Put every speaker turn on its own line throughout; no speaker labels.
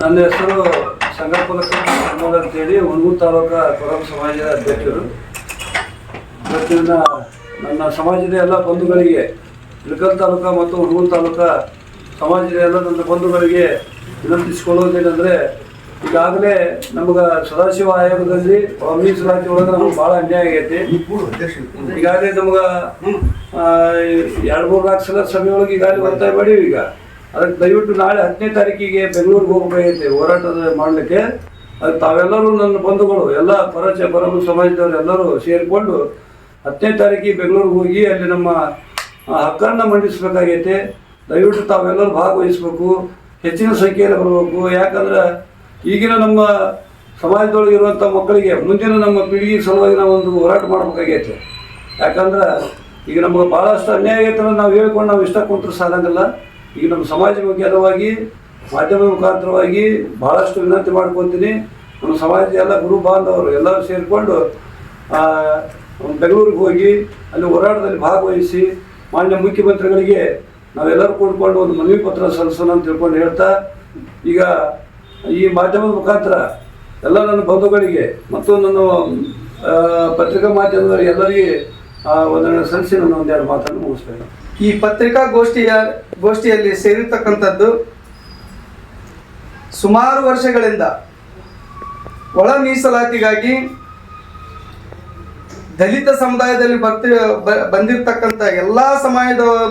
ನನ್ನ ಹೆಸರು ಸಂಗಪ್ಪಲಕ್ಕ ಪ್ರಮೋದ್ ಅಂತೇಳಿ ಹುಣಗೂರು ತಾಲೂಕಾ ಕೊರಗು ಸಮಾಜದ ಅಧ್ಯಕ್ಷರು. ಇವತ್ತಿನ ನನ್ನ ಸಮಾಜದ ಎಲ್ಲ ಬಂಧುಗಳಿಗೆ, ಇಳಕಲ್ ತಾಲೂಕ ಮತ್ತು ಹುಣಗೂರು ತಾಲೂಕಾ ಸಮಾಜದ ಎಲ್ಲ ನನ್ನ ಬಂಧುಗಳಿಗೆ ವಿನಂತಿಸಿಕೊಳ್ಳುವುದೇನೆಂದರೆ, ಈಗಾಗಲೇ ನಮಗೆ ಸದಾಶಿವ ಆಯೋಗದಲ್ಲಿ ಮೀಸಲಾತಿ ಒಳಗೆ ನಮ್ಗೆ ಭಾಳ ಅನ್ಯಾಯ ಆಗೈತಿ. ಈಗಾಗಲೇ ನಮ್ಗೆ ಎರಡು ಮೂರು ನಾಲ್ಕು ಸಲ ಸಭೆಯೊಳಗೆ ಈಗಾಗಲೇ ಬರ್ತಾ ಮಾಡೀವಿ ಈಗ. ಅದಕ್ಕೆ ದಯವಿಟ್ಟು ನಾಳೆ ಹತ್ತನೇ ತಾರೀಕಿಗೆ ಬೆಂಗಳೂರಿಗೆ ಹೋಗ್ಬೇಕಾಗೈತೆ ಹೋರಾಟದ ಮಾಡಲಿಕ್ಕೆ, ಅದು ತಾವೆಲ್ಲರೂ ನನ್ನ ಬಂಧುಗಳು, ಎಲ್ಲ ಪರಚ ಪರಮ ಸಮಾಜದವರು ಎಲ್ಲರೂ ಸೇರಿಕೊಂಡು ಹತ್ತನೇ ತಾರೀಕಿಗೆ ಬೆಂಗಳೂರಿಗೆ ಹೋಗಿ ಅಲ್ಲಿ ನಮ್ಮ ಹಕ್ಕನ್ನು ಮಂಡಿಸಬೇಕಾಗೈತೆ. ದಯವಿಟ್ಟು ತಾವೆಲ್ಲರೂ ಭಾಗವಹಿಸಬೇಕು, ಹೆಚ್ಚಿನ ಸಂಖ್ಯೆಯಲ್ಲಿ ಬರಬೇಕು. ಯಾಕಂದ್ರೆ ಈಗಿನ ನಮ್ಮ ಸಮಾಜದೊಳಗೆ ಇರುವಂಥ ಮಕ್ಕಳಿಗೆ ಮುಂದಿನ ನಮ್ಮ ಪೀಳಿಗೆ ಸಲುವಾಗಿ ನಾವು ಒಂದು ಹೋರಾಟ ಮಾಡಬೇಕಾಗೈತೆ. ಯಾಕಂದ್ರೆ ಈಗ ನಮ್ಗೆ ಭಾಳಷ್ಟು ಅನ್ಯಾಯ ಆಗೈತೆ ನಾವು ಹೇಳ್ಕೊಂಡು ನಾವು ಇಷ್ಟ ಕುಂತ್ರೆ ಸಾಲಂಗಿಲ್ಲ. ಈಗ ನಮ್ಮ ಸಮಾಜ ಮುಖ್ಯವಾಗಿ ಮಾಧ್ಯಮ ಮುಖಾಂತರವಾಗಿ ಭಾಳಷ್ಟು ವಿನಂತಿ ಮಾಡ್ಕೊತೀನಿ. ನಮ್ಮ ಸಮಾಜದ ಎಲ್ಲ ಗುರು ಬಾಂಧವರು ಎಲ್ಲರೂ ಸೇರಿಕೊಂಡು ಬೆಂಗಳೂರಿಗೆ ಹೋಗಿ ಅಲ್ಲಿ ಹೋರಾಟದಲ್ಲಿ ಭಾಗವಹಿಸಿ ಮಾನ್ಯ ಮುಖ್ಯಮಂತ್ರಿಗಳಿಗೆ ನಾವೆಲ್ಲರೂ ಕೂಡಿಕೊಂಡು ಒಂದು ಮನವಿ ಪತ್ರ ಸಲ್ಲಿಸೋಣ ಅಂತ ತಿಳ್ಕೊಂಡು ಹೇಳ್ತಾ, ಈಗ ಈ ಮಾಧ್ಯಮದ ಮುಖಾಂತರ ಎಲ್ಲ ನನ್ನ ಬಂಧುಗಳಿಗೆ ಮತ್ತು ನನ್ನ ಪತ್ರಿಕಾ ಮಾಧ್ಯಮದವರಿಗೆ ಎಲ್ಲರಿಗೆ ಒಂದೆರಡು ಸಲ್ಲಿಸಿ ನನ್ನ ಒಂದೆರಡು ಮಾತನ್ನು ಮುಗಿಸ್ತೇನೆ
ಈ ಪತ್ರಿಕಾ ಗೋಷ್ಠಿಯ ಗೋಷ್ಠಿಯಲ್ಲಿ ಸೇರಿರ್ತಕ್ಕಂಥದ್ದು ಸುಮಾರು ವರ್ಷಗಳಿಂದ ಒಳ ಮೀಸಲಾತಿಗಾಗಿ ದಲಿತ ಸಮುದಾಯದಲ್ಲಿ ಬರ್ತಿ ಬಂದಿರತಕ್ಕಂಥ ಎಲ್ಲ ಸಮಯದವರು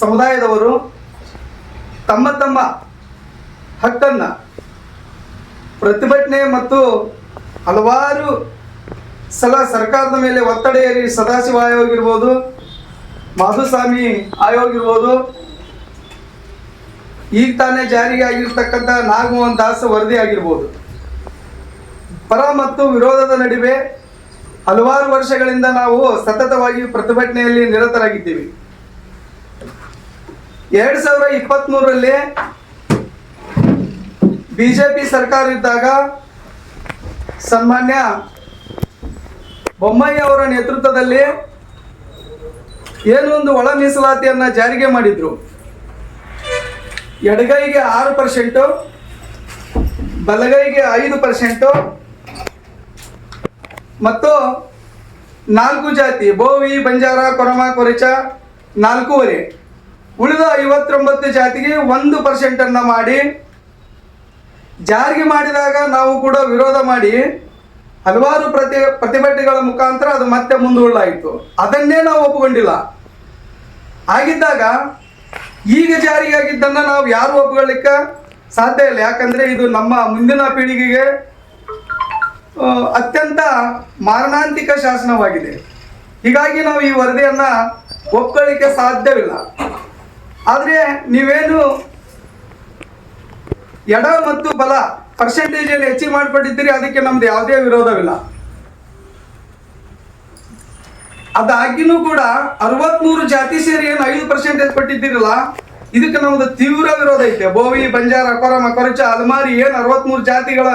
ಸಮುದಾಯದವರು ತಮ್ಮ ತಮ್ಮ ಹಕ್ಕನ್ನು ಪ್ರತಿಭಟನೆ ಮತ್ತು ಹಲವಾರು ಸಲ ಸರ್ಕಾರದ ಮೇಲೆ ಒತ್ತಡ ಏರಿ ಸದಾಶಿವ ಆಯೋಗ ಮಾಧುಸ್ವಾಮಿ ಆಯೋಗ ಇರ್ಬೋದು ಈಗ ತಾನೇ ಜಾರಿಗೆ ಆಗಿರ್ತಕ್ಕಂಥ ನಾಗಮೋಹನ್ ದಾಸ್ ವರದಿ ಆಗಿರ್ಬೋದು. ಪರ ಮತ್ತು ವಿರೋಧದ ನಡುವೆ ಹಲವಾರು ವರ್ಷಗಳಿಂದ ನಾವು ಸತತವಾಗಿ ಪ್ರತಿಭಟನೆಯಲ್ಲಿ ನಿರತರಾಗಿದ್ದೀವಿ. ಎರಡ್ ಸಾವಿರ ಇಪ್ಪತ್ತ್ ಮೂರರಲ್ಲಿ ಬಿಜೆಪಿ ಸರ್ಕಾರ ಇದ್ದಾಗ ಸನ್ಮಾನ್ಯ ಬೊಮ್ಮಾಯಿ ಅವರ ನೇತೃತ್ವದಲ್ಲಿ ಏನು ಒಂದು ಒಳ ಮೀಸಲಾತಿಯನ್ನ ಜಾರಿಗೆ ಮಾಡಿದ್ರು. ಎಡಗೈಗೆ ಆರು ಪರ್ಸೆಂಟು, ಬಲಗೈಗೆ ಐದು ಪರ್ಸೆಂಟು, ಮತ್ತು ನಾಲ್ಕು ಜಾತಿ, ಬೋವಿ, ಬಂಜಾರ, ಕೊರಮ, ಕೊರಚ ನಾಲ್ಕೂವರೆ ಉಳಿದ ಐವತ್ತೊಂಬತ್ತು ಜಾತಿಗೆ ಒಂದು ಪರ್ಸೆಂಟನ್ನು ಮಾಡಿ, ಜಾರಿಗೆ ಮಾಡಿದಾಗ ನಾವು ಕೂಡ ವಿರೋಧ ಮಾಡಿ ಹಲವಾರು ಪ್ರತಿ ಪ್ರತಿಭಟನೆಗಳ ಮುಖಾಂತರ ಅದು ಮತ್ತೆ ಮುಂದೂಡಲಾಯಿತು ಅದನ್ನೇ ನಾವು ಒಪ್ಪಿಕೊಂಡಿಲ್ಲ. ಆಗಿದ್ದಾಗ ಈಗ ಜಾರಿಯಾಗಿದ್ದನ್ನು ನಾವು ಯಾರು ಒಪ್ಕೊಳ್ಳಿಕ್ಕೆ ಸಾಧ್ಯ ಇಲ್ಲ. ಯಾಕಂದ್ರೆ ಇದು ನಮ್ಮ ಮುಂದಿನ ಪೀಳಿಗೆಗೆ ಅತ್ಯಂತ ಮಾರಣಾಂತಿಕ ಶಾಸನವಾಗಿದೆ. ಹೀಗಾಗಿ ನಾವು ಈ ವರದಿಯನ್ನ ಒಪ್ಕೊಳ್ಳಿಕ್ಕೆ ಸಾಧ್ಯವಿಲ್ಲ. ಆದರೆ ನೀವೇನು ಎಡ ಮತ್ತು ಬಲ ಪರ್ಸೆಂಟೇಜ್ ಏನು ಹೆಚ್ಚಿಗೆ ಮಾಡಿಕೊಂಡಿದ್ದೀರಿ, ಅದಕ್ಕೆ ನಮ್ದು ಯಾವುದೇ ವಿರೋಧವಿಲ್ಲ. ಅದಾಗಿನೂ ಕೂಡ ಅರವತ್ಮೂರು ಜಾತಿ ಸೇರಿ ಏನು ಐದು ಪರ್ಸೆಂಟೇಜ್ ಕೊಟ್ಟಿದ್ದೀರಲ್ಲ, ಇದಕ್ಕೆ ನಮ್ದು ತೀವ್ರ ವಿರೋಧ ಐತೆ. ಬೋವಿ, ಬಂಜಾರ, ಕೊರಮ, ಕೊರಚ, ಅಲ್ಮಾರಿ, ಏನು ಅರವತ್ಮೂರು ಜಾತಿಗಳ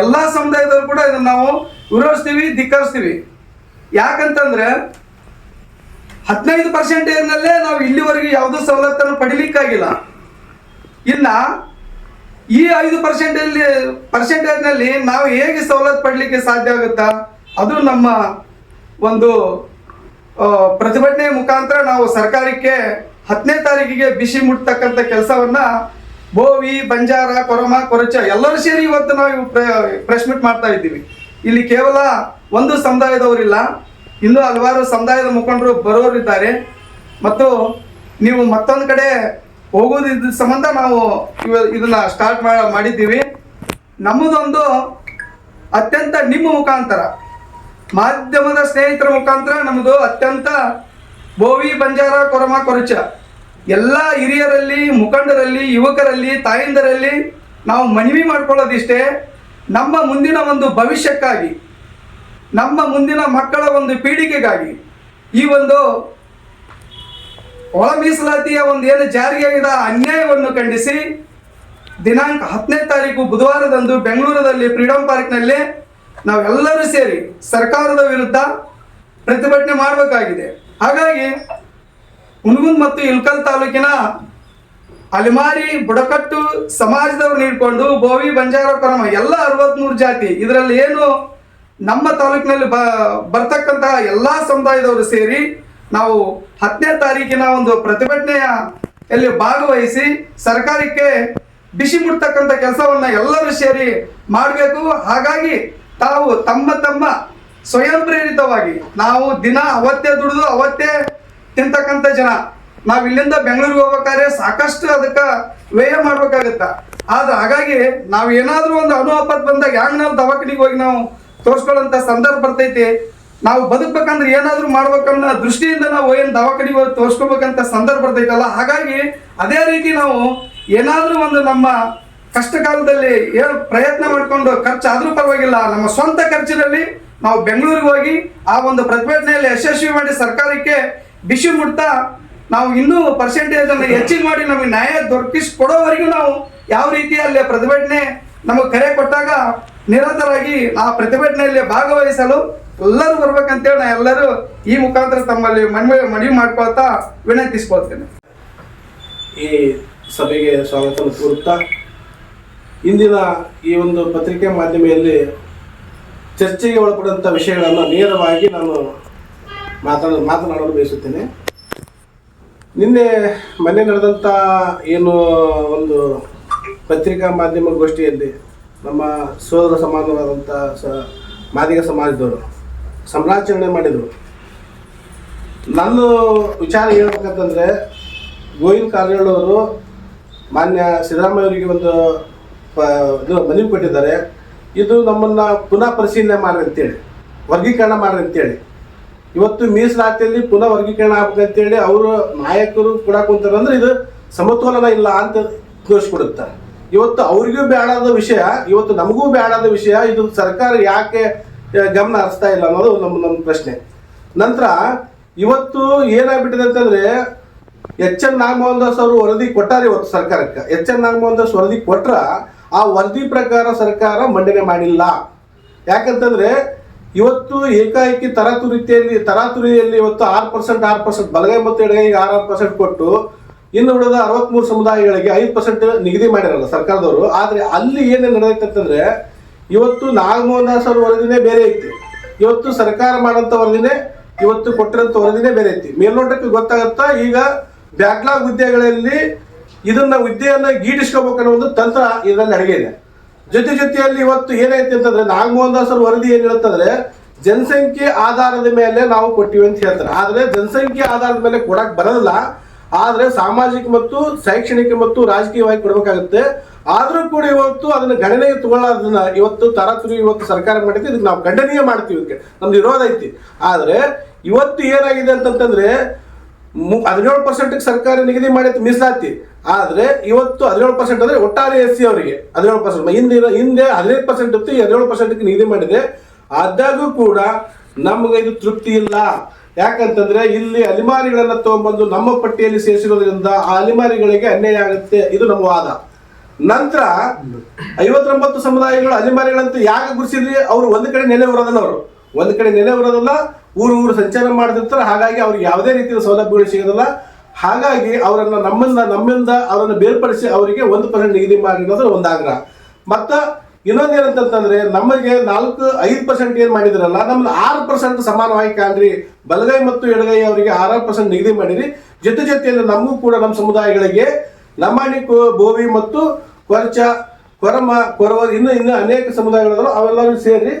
ಎಲ್ಲಾ ಸಮುದಾಯದವರು ಕೂಡ ಇದನ್ನ ನಾವು ವಿರೋಧಿಸ್ತೀವಿ, ಧಿಕ್ಕರಿಸ್ತೀವಿ. ಯಾಕಂತಂದ್ರೆ ಹದಿನೈದು ಪರ್ಸೆಂಟೇಜ್ನಲ್ಲೇ ನಾವು ಇಲ್ಲಿವರೆಗೆ ಯಾವುದೂ ಸವಲತ್ತನ್ನು ಪಡಿಲಿಕ್ಕಾಗಿಲ್ಲ. ಇನ್ನ ಈ ಐದು ಪರ್ಸೆಂಟೇಜ್ ಪರ್ಸೆಂಟೇಜ್ನಲ್ಲಿ ನಾವು ಹೇಗೆ ಸವಲತ್ತು ಪಡಲಿಕ್ಕೆ ಸಾಧ್ಯ ಆಗುತ್ತಾ? ಅದು ನಮ್ಮ ಒಂದು ಪ್ರತಿಭಟನೆ ಮುಖಾಂತರ ನಾವು ಸರ್ಕಾರಕ್ಕೆ ಹತ್ತನೇ ತಾರೀಕಿಗೆ ಬಿಸಿ ಮುಟ್ತಕ್ಕಂಥ ಕೆಲಸವನ್ನ ಬೋವಿ, ಬಂಜಾರ, ಕೊರಮ, ಕೊರಚ ಎಲ್ಲರೂ ಸೇರಿ ಇವತ್ತು ನಾವು ಪ್ರೆಸ್ ಮೀಟ್ ಮಾಡ್ತಾ ಇದ್ದೀವಿ. ಇಲ್ಲಿ ಕೇವಲ ಒಂದು ಸಮುದಾಯದವರಿಲ್ಲ, ಇನ್ನೂ ಹಲವಾರು ಸಮುದಾಯದ ಮುಖಂಡರು ಬರೋರಿದ್ದಾರೆ. ಮತ್ತು ನೀವು ಮತ್ತೊಂದು ಕಡೆ ಹೋಗೋದಿದ್ದ ಸಂಬಂಧ ನಾವು ಇವ ಇದನ್ನ ಸ್ಟಾರ್ಟ್ ಮಾಡಿದ್ದೀವಿ. ನಮ್ಮದೊಂದು ಅತ್ಯಂತ ನಿಮ್ಮ ಮುಖಾಂತರ, ಮಾಧ್ಯಮದ ಸ್ನೇಹಿತರ ಮುಖಾಂತರ ನಮ್ಮದು ಅತ್ಯಂತ ಬೋವಿ ಬಂಜಾರ ಕೊರಮ ಕೊರಚ. ಎಲ್ಲ ಹಿರಿಯರಲ್ಲಿ, ಮುಖಂಡರಲ್ಲಿ, ಯುವಕರಲ್ಲಿ, ತಾಯಿಂದರಲ್ಲಿ ನಾವು ಮನವಿ ಮಾಡ್ಕೊಳ್ಳೋದಿಷ್ಟೇ, ನಮ್ಮ ಮುಂದಿನ ಒಂದು ಭವಿಷ್ಯಕ್ಕಾಗಿ, ನಮ್ಮ ಮುಂದಿನ ಮಕ್ಕಳ ಒಂದು ಪೀಳಿಗೆಗಾಗಿ ಈ ಒಂದು ಒಳ ಮೀಸಲಾತಿಯ ಒಂದು ಏನು ಜಾರಿಯಾಗಿದ ಅನ್ಯಾಯವನ್ನು ಖಂಡಿಸಿ, ದಿನಾಂಕ ಹತ್ತನೇ ತಾರೀಕು ಬುಧವಾರದಂದು ಬೆಂಗಳೂರಲ್ಲಿ ಫ್ರೀಡಂ ಪಾರ್ಕ್ನಲ್ಲಿ ನಾವೆಲ್ಲರೂ ಸೇರಿ ಸರ್ಕಾರದ ವಿರುದ್ಧ ಪ್ರತಿಭಟನೆ ಮಾಡಬೇಕಾಗಿದೆ. ಹಾಗಾಗಿ ಹುಣಗುಂದ್ ಮತ್ತು ಇಲ್ಕಲ್ ತಾಲೂಕಿನ ಅಲಿಮಾರಿ, ಬುಡಕಟ್ಟು ಸಮಾಜದವ್ರು ನೀಡಿಕೊಂಡು ಬೋವಿ, ಬಂಜಾರ, ಕ್ರಮ ಎಲ್ಲ ಅರವತ್ಮೂರು ಜಾತಿ ಇದರಲ್ಲಿ ಏನು ನಮ್ಮ ತಾಲೂಕಿನಲ್ಲಿ ಬ ಎಲ್ಲಾ ಎಲ್ಲ ಸಮುದಾಯದವರು ಸೇರಿ ನಾವು ಹತ್ತನೇ ತಾರೀಕಿನ ಒಂದು ಪ್ರತಿಭಟನೆಯ ಅಲ್ಲಿ ಭಾಗವಹಿಸಿ ಸರ್ಕಾರಕ್ಕೆ ಬಿಸಿ ಮುಟ್ತಕ್ಕಂಥ ಕೆಲಸವನ್ನ ಎಲ್ಲರೂ ಸೇರಿ ಮಾಡಬೇಕು. ಹಾಗಾಗಿ ತಾವು ತಮ್ಮ ತಮ್ಮ ಸ್ವಯಂ ಪ್ರೇರಿತವಾಗಿ ನಾವು ದಿನ ಅವತ್ತೇ ದುಡಿದು ಅವತ್ತೇ ತಿಂತಕ್ಕಂಥ ಜನ. ನಾವು ಇಲ್ಲಿಂದ ಬೆಂಗಳೂರಿಗೆ ಹೋಗ್ಬೇಕಾದ್ರೆ ಸಾಕಷ್ಟು ಅದಕ್ಕೆ ವ್ಯಯ ಮಾಡ್ಬೇಕಾಗತ್ತ. ಆದ್ರೆ ಹಾಗಾಗಿ ನಾವು ಏನಾದರೂ ಒಂದು ಅನುವಾಪತ್ ಬಂದಾಗ ಹ್ಯಾಂಗ ನಾವು ದವಾಖಾನಿಗೆ ಹೋಗಿ ನಾವು ತೋರಿಸ್ಕೊಳ್ಳೋಂಥ ಸಂದರ್ಭ ಬರ್ತೈತಿ. ನಾವು ಬದುಕ್ಬೇಕಂದ್ರೆ ಏನಾದ್ರೂ ಮಾಡ್ಬೇಕನ್ನೋ ದೃಷ್ಟಿಯಿಂದ ನಾವು ಏನು ದವಾಖಾನೆ ತೋರಿಸ್ಕೋಬೇಕಂತ ಸಂದರ್ಭ ಬರ್ತೈತಲ್ಲ ಹಾಗಾಗಿ ಅದೇ ರೀತಿ ನಾವು ಏನಾದರೂ ಒಂದು ನಮ್ಮ ಕಷ್ಟ ಕಾಲದಲ್ಲಿ ಏನು ಪ್ರಯತ್ನ ಮಾಡಿಕೊಂಡು ಖರ್ಚು ಆದ್ರೂ ಪರವಾಗಿಲ್ಲ, ನಮ್ಮ ಸ್ವಂತ ಖರ್ಚಿನಲ್ಲಿ ನಾವು ಬೆಂಗಳೂರಿಗೆ ಹೋಗಿ ಆ ಒಂದು ಪ್ರತಿಭಟನೆಯಲ್ಲಿ ಯಶಸ್ವಿ ಮಾಡಿ ಸರ್ಕಾರಕ್ಕೆ ಬಿಸಿ ಮುಟ್ತಾ ನಾವು ಇನ್ನೂ ಪರ್ಸೆಂಟೇಜ್ ಅನ್ನು ಹೆಚ್ಚಿಗೆ ಮಾಡಿ ನಮಗೆ ನ್ಯಾಯ ದೊರಕಿಸಿಕೊಡೋವರೆಗೂ ನಾವು ಯಾವ ರೀತಿ ಅಲ್ಲಿ ಪ್ರತಿಭಟನೆ ನಮಗೆ ಕರೆ ಕೊಟ್ಟಾಗ ನಿರತರಾಗಿ ಆ ಪ್ರತಿಭಟನೆಯಲ್ಲಿ ಭಾಗವಹಿಸಲು ಎಲ್ಲರೂ ಬರ್ಬೇಕಂತೇಳಿ ನಾ ಎಲ್ಲರೂ ಈ ಮುಖಾಂತರ ತಮ್ಮಲ್ಲಿ ಮನವಿ ಮನವಿ ಮಾಡ್ಕೊಳ್ತಾ ವಿನಂತಿಸ್ಕೊಳ್ತೇನೆ.
ಈ ಸಭೆಗೆ ಸ್ವಾಗತ ಕೋರುತ್ತಾ, ಇಂದಿನ ಈ ಒಂದು ಪತ್ರಿಕೆ ಮಾಧ್ಯಮೆಯಲ್ಲಿ ಚರ್ಚೆಗೆ ಒಳಪಡುವಂಥ ವಿಷಯಗಳನ್ನು ನೇರವಾಗಿ ನಾನು ಮಾತನಾಡ ಮಾತನಾಡಲು ಬಯಸುತ್ತೇನೆ. ನಿನ್ನೆ ಮೊನ್ನೆ ನಡೆದಂಥ ಏನು ಒಂದು ಪತ್ರಿಕಾ ಮಾಧ್ಯಮ ಗೋಷ್ಠಿಯಲ್ಲಿ ನಮ್ಮ ಸೋದರ ಸಮಾನವಾದಂಥ ಸ, ಮಾದಿಗ ಸಮಾಜದವರು ಸಂರಾಚರಣೆ ಮಾಡಿದರು. ನನ್ನ ವಿಚಾರ ಹೇಳ್ಬೇಕಂತಂದರೆ, ಗೋವಿಂದ ಕಾರಜೋಳವರು ಮಾನ್ಯ ಸಿದ್ದರಾಮಯ್ಯ ಅವರಿಗೆ ಒಂದು ಇದು ಮನವಿ ಕೊಟ್ಟಿದ್ದಾರೆ. ಇದು ನಮ್ಮನ್ನು ಪುನಃ ಪರಿಶೀಲನೆ ಮಾಡಿ ಅಂತೇಳಿ, ವರ್ಗೀಕರಣ ಮಾಡ್ರಿ ಅಂತೇಳಿ. ಇವತ್ತು ಮೀಸಲಾತಿಯಲ್ಲಿ ಪುನಃ ವರ್ಗೀಕರಣ ಆಗ್ಬೇಕಂತೇಳಿ ಅವರು ನಾಯಕರು ಕೂಡ ಕುಂತಾರೆ ಅಂದ್ರೆ ಇದು ಸಮತೋಲನ ಇಲ್ಲ ಅಂತ ತೋರಿಸ್ಕೊಡುತ್ತೆ ಇವತ್ತು ಅವ್ರಿಗೂ ಬೇಡಾದ ವಿಷಯ, ಇವತ್ತು ನಮಗೂ ಬೇಡಾದ ವಿಷಯ, ಇದು ಸರ್ಕಾರ ಯಾಕೆ ಗಮನ ಹರಿಸ್ತಾ ಇಲ್ಲ ಅನ್ನೋದು ನಮ್ಮ ನಮ್ಮ ಪ್ರಶ್ನೆ. ನಂತರ ಇವತ್ತು ಏನಾಗ್ಬಿಟ್ಟಿದೆ ಅಂತಂದ್ರೆ ಎಚ್ ಎನ್ ನಾಗಮೋಹನ್ ದಾಸ್ ಅವರು ವರದಿ ಕೊಟ್ಟಾರೆ ಇವತ್ತು ಸರ್ಕಾರಕ್ಕೆ. ಎಚ್ ಎನ್ ನಾಗಮೋಹನ್ ದಾಸ್ ವರದಿ ಕೊಟ್ರ ಆ ವರದಿ ಪ್ರಕಾರ ಸರ್ಕಾರ ಮಂಡನೆ ಮಾಡಿಲ್ಲ. ಯಾಕಂತಂದ್ರೆ ಇವತ್ತು ಏಕಾಏಕಿ ತರಾತುರಿತಿಯಲ್ಲಿ ತರಾತುರಿಯಲ್ಲಿ ಇವತ್ತು ಆರು ಪರ್ಸೆಂಟ್ ಆರು ಪರ್ಸೆಂಟ್, ಬಲಗೈ ಮತ್ತು ಎಡಗೈಗೆ ಆರು ಆರು ಪರ್ಸೆಂಟ್ ಕೊಟ್ಟು ಇನ್ನು ಉಳಿದ ಅರವತ್ಮೂರು ಸಮುದಾಯಗಳಿಗೆ ಐದು ಪರ್ಸೆಂಟ್ ನಿಗದಿ ಮಾಡಿರಲ್ಲ ಸರ್ಕಾರದವರು. ಆದರೆ ಅಲ್ಲಿ ಏನೇನು ನಡೆಯುತ್ತೆ ಅಂತಂದ್ರೆ ಇವತ್ತು ನಾಗಮೋಹನ್ ದಾಸ್ ಅವ್ರ ವರದಿನೇ ಬೇರೆ ಐತಿ. ಇವತ್ತು ಸರ್ಕಾರ ಮಾಡಂತ ವರದಿನೇ ಇವತ್ತು ಕೊಟ್ಟಿರೋಂಥ ವರದಿನೇ ಬೇರೆ ಐತಿ. ಮೇಲ್ನೋಟಕ್ಕೆ ಗೊತ್ತಾಗುತ್ತಾ ಈಗ ಬ್ಯಾಕ್ಲಾಗ್ ಹುದ್ದೆಗಳಲ್ಲಿ ಇದನ್ನ ಹುದ್ದೆಯನ್ನ ಗೀಡಿಸ್ಕೋಬೇಕನ್ನೋ ಒಂದು ತಂತ್ರ ಇದರಲ್ಲಿ ಅಡುಗೆ ಇದೆ. ಜೊತೆ ಜೊತೆಯಲ್ಲಿ ಇವತ್ತು ಏನೈತಿ ಅಂತಂದ್ರೆ ನಾಗಮೋಹನ್ ದಾಸ್ ಅವ್ರ ವರದಿ ಏನ್ ಹೇಳುತ್ತಂದ್ರೆ ಜನಸಂಖ್ಯೆ ಆಧಾರದ ಮೇಲೆ ನಾವು ಕೊಟ್ಟಿವಿ ಅಂತ ಹೇಳ್ತಾರೆ. ಆದ್ರೆ ಜನಸಂಖ್ಯೆ ಆಧಾರದ ಮೇಲೆ ಕೊಡಕ್ ಬರಲ್ಲ. ಆದ್ರೆ ಸಾಮಾಜಿಕ ಮತ್ತು ಶೈಕ್ಷಣಿಕ ಮತ್ತು ರಾಜಕೀಯವಾಗಿ ಕೊಡಬೇಕಾಗುತ್ತೆ. ಆದ್ರೂ ಕೂಡ ಇವತ್ತು ಅದನ್ನ ಗಣನೆಗೆ ತಗೊಳ್ಳೋದನ್ನ ಇವತ್ತು ತರಾತುರಿ ಇವತ್ತು ಸರ್ಕಾರ ಮಾಡಿದ್ದು, ಇದಕ್ಕೆ ನಾವು ಖಂಡನೀಯ ಮಾಡ್ತೀವಿ ಇದಕ್ಕೆ. ನಮ್ದು ವಿರೋಧ ಐತಿ. ಆದರೆ ಇವತ್ತು ಏನಾಗಿದೆ ಅಂತಂತಂದ್ರೆ ಹದಿನೇಳು ಪರ್ಸೆಂಟ್ ಸರ್ಕಾರ ನಿಗದಿ ಮಾಡಿತ್ತು ಮೀಸಲಾತಿ. ಆದರೆ ಇವತ್ತು ಹದಿನೇಳು ಪರ್ಸೆಂಟ್ ಅಂದರೆ ಒಟ್ಟಾರೆ ಎಸ್ ಸಿ ಅವರಿಗೆ ಹದಿನೇಳು ಪರ್ಸೆಂಟ್ ಹಿಂದಿನ, ಹಿಂದೆ ಹದಿನೈದು ಪರ್ಸೆಂಟ್ ಇತ್ತು ಹದಿನೇಳು ಪರ್ಸೆಂಟ್ ನಿಗದಿ ಮಾಡಿದೆ. ಆದಾಗೂ ಕೂಡ ನಮ್ಗೆ ಇದು ತೃಪ್ತಿ ಇಲ್ಲ. ಯಾಕಂತಂದ್ರೆ ಇಲ್ಲಿ ಅಲಿಮಾರಿಗಳನ್ನ ತಗೊಂಡ್ಬಂದು ನಮ್ಮ ಪಟ್ಟಿಯಲ್ಲಿ ಸೇರಿಸಿರೋದ್ರಿಂದ ಆ ಅಲಿಮಾರಿಗಳಿಗೆ ಅನ್ಯಾಯ ಆಗುತ್ತೆ. ಇದು ನಮ್ಮ ವಾದ. ನಂತರ ಐವತ್ತೊಂಬತ್ತು ಸಮುದಾಯಗಳು ಅಲೆಮಾರಿಗಳಂತೂ ಯಾಕೆ ಗುರುಸಿದ್ರಿ? ಅವರು ಒಂದು ಕಡೆ ನೆಲೆ ಬರೋದಲ್ಲ ಅವರು. ಒಂದು ಕಡೆ ನೆಲೆ ಬರೋದಲ್ಲ ಊರು ಊರು ಸಂಚಾರ ಮಾಡ್ತಿರ್ತಾರೆ. ಹಾಗಾಗಿ ಅವ್ರಿಗೆ ಯಾವುದೇ ರೀತಿಯ ಸೌಲಭ್ಯಗಳು ಸಿಗೋದಿಲ್ಲ. ಹಾಗಾಗಿ ಅವರನ್ನು ನಮ್ಮಿಂದ ನಮ್ಮಿಂದ ಅವರನ್ನು ಬೇರ್ಪಡಿಸಿ ಅವರಿಗೆ ಒಂದು ಪರ್ಸೆಂಟ್ ನಿಗದಿ ಮಾಡಿರೋದು ಒಂದು ಆಗ್ರಹ. ಮತ್ತ ಇನ್ನೊಂದೇನಂತಂದ್ರೆ ನಮಗೆ ನಾಲ್ಕು, ಐದು ಪರ್ಸೆಂಟ್ ಏನು ಮಾಡಿದ್ರಲ್ಲ ನಮ್ಮ ಆರು ಪರ್ಸೆಂಟ್ ಸಮಾನವಾಗಿ ಕಾಣ್ರಿ. ಬಲಗೈ ಮತ್ತು ಎಡಗೈ ಅವರಿಗೆ ಆರಾರು ಪರ್ಸೆಂಟ್ ನಿಗದಿ ಮಾಡಿರಿ. ಜೊತೆ ಜೊತೆಯಲ್ಲಿ ನಮಗೂ ಕೂಡ ನಮ್ಮ ಸಮುದಾಯಗಳಿಗೆ ಲಂಬಾಣಿ ಬೋವಿ ಮತ್ತು ಕೊರಚ ಕೊರಮ ಕೊರವ ಇನ್ನು ಇನ್ನು ಅನೇಕ ಸಮುದಾಯಗಳಿದ್ರು ಅವೆಲ್ಲರೂ ಸೇರಿ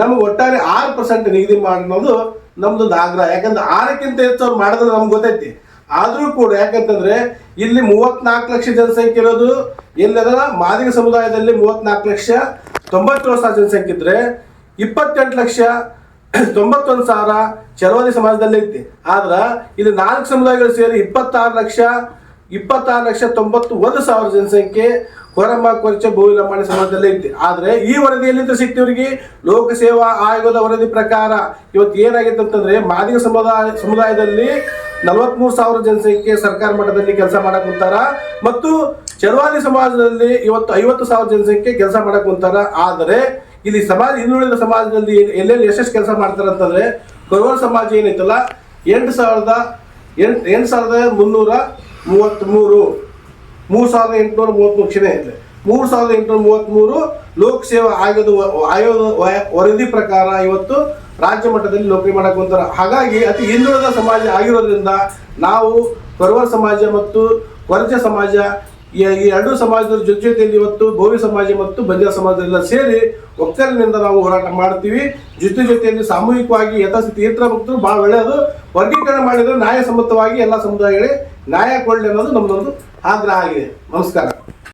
ನಮಗೆ ಒಟ್ಟಾರೆ ಆರು ಪರ್ಸೆಂಟ್ ನಿಗದಿ ಮಾಡೋದು ನಮ್ದು ಒಂದು ಆಗ್ರಹ. ಯಾಕಂದ್ರೆ ಆರಕ್ಕಿಂತ ಹೆಚ್ಚು ಅವ್ರು ಮಾಡಿದ್ರೆ ನಮ್ಗೆ ಗೊತ್ತೈತಿ. ಆದರೂ ಕೂಡ ಯಾಕಂತಂದ್ರೆ ಇಲ್ಲಿ ಮೂವತ್ನಾಲ್ಕು ಲಕ್ಷ ಜನಸಂಖ್ಯೆ ಇರೋದು ಎಲ್ಲದ ಮಾದಿಗ ಸಮುದಾಯದಲ್ಲಿ ಮೂವತ್ನಾಲ್ಕು ಲಕ್ಷ, ತೊಂಬತ್ತೇಳು ಸಾವಿರ ಜನಸಂಖ್ಯೆ ಇದ್ರೆ ಇಪ್ಪತ್ತೆಂಟು ಲಕ್ಷ, ತೊಂಬತ್ತೊಂದು ಸಾವಿರ ಚರವಾದಿ ಸಮಾಜದಲ್ಲಿ ಐತಿ. ಆದ್ರೆ ಇಲ್ಲಿ ನಾಲ್ಕು ಸಮುದಾಯಗಳು ಸೇರಿ ಇಪ್ಪತ್ತಾರು ಲಕ್ಷ ಇಪ್ಪತ್ತಾರು ಲಕ್ಷ ತೊಂಬತ್ತು ಒಂದು ಸಾವಿರ ಜನಸಂಖ್ಯೆ ಕೊರಮ್ಮ ಕೊರಚ ಭೂಮಿ ಲಂಬಾಣಿ ಸಮಾಜದಲ್ಲಿ ಐತಿ. ಆದ್ರೆ ಈ ವರದಿ ಎಲ್ಲಿಂದ ಸಿಕ್ತಿವ್ರಿಗೆ ಲೋಕಸೇವಾ ಆಯೋಗದ ವರದಿ ಪ್ರಕಾರ ಇವತ್ತು ಏನಾಗಿತ್ತು ಅಂತಂದ್ರೆ ಮಾದಿಗ ಸಮುದಾಯ ಸಮುದಾಯದಲ್ಲಿ ನಲವತ್ಮೂರು ಸಾವಿರ ಜನಸಂಖ್ಯೆ ಸರ್ಕಾರ ಮಟ್ಟದಲ್ಲಿ ಕೆಲಸ ಮಾಡಕ್ ಕುಂತಾರ ಮತ್ತು ಚರ್ವಾದಿ ಸಮಾಜದಲ್ಲಿ ಇವತ್ತು ಐವತ್ತು ಸಾವಿರ ಜನಸಂಖ್ಯೆ ಕೆಲಸ ಮಾಡಕ್ ಕುಂತಾರ ಆದರೆ ಇಲ್ಲಿ ಸಮಾಜ ಹಿಂದುಳಿದ ಸಮಾಜದಲ್ಲಿ ಎಲ್ಲೆಲ್ಲಿ ಎಷ್ಟೆಷ್ಟು ಕೆಲಸ ಮಾಡ್ತಾರ ಅಂತಂದ್ರೆ ಕೊರೋನಾ ಸಮಾಜ ಏನೈತಲ್ಲ ಎಂಟು ಸಾವಿರದ ಎಂಟು ಎಂಟು ಸಾವಿರದ ಮುನ್ನೂರ ಮೂವತ್ತ್ಮೂರು ಮೂರು ಸಾವಿರದ ಎಂಟುನೂರ ಮೂವತ್ತ್ಮೂರು ಕ್ಷಮೆ ಇದೆ ಮೂರು ಸಾವಿರದ ಎಂಟುನೂರ ಮೂವತ್ತ್ಮೂರು ಲೋಕಸೇವಾ ಆಯೋಗದ ವ- ವರದಿ ಪ್ರಕಾರ ಇವತ್ತು ರಾಜ್ಯ ಮಟ್ಟದಲ್ಲಿ ನೌಕರಿ ಮಾಡಕ್ಕೆ ಕುಂತಾರ ಹಾಗಾಗಿ ಅತಿ ಹಿಂದುಳಿದ ಸಮಾಜ ಆಗಿರೋದ್ರಿಂದ ನಾವು ಕೊರವ ಸಮಾಜ ಮತ್ತು ಕೊರಚ ಸಮಾಜ ಈ ಎರಡೂ ಸಮಾಜದ ಜೊತೆ ಜೊತೆಯಲ್ಲಿ ಇವತ್ತು ಭೋವಿ ಸಮಾಜ ಮತ್ತು ಬಂಜಾರ ಸಮಾಜದೆಲ್ಲ ಸೇರಿ ಒಕ್ಕಲಿನಿಂದ ನಾವು ಹೋರಾಟ ಮಾಡ್ತೀವಿ. ಜೊತೆ ಜೊತೆಯಲ್ಲಿ ಸಾಮೂಹಿಕವಾಗಿ ಯಥಾಸ್ಥಿತಿ ಇತರ ಮುಕ್ತರು ಭಾಳ ಒಳ್ಳೆಯದು ವರ್ಗೀಕರಣ ಮಾಡಿದರೆ ನ್ಯಾಯಸಮ್ಮತವಾಗಿ ಎಲ್ಲ ಸಮುದಾಯಗಳಿಗೆ ನ್ಯಾಯ ಕೊಡಲಿ ಅನ್ನೋದು ನಮ್ಮದೊಂದು ಆಗ್ರಹ ಆಗಿದೆ. ನಮಸ್ಕಾರ.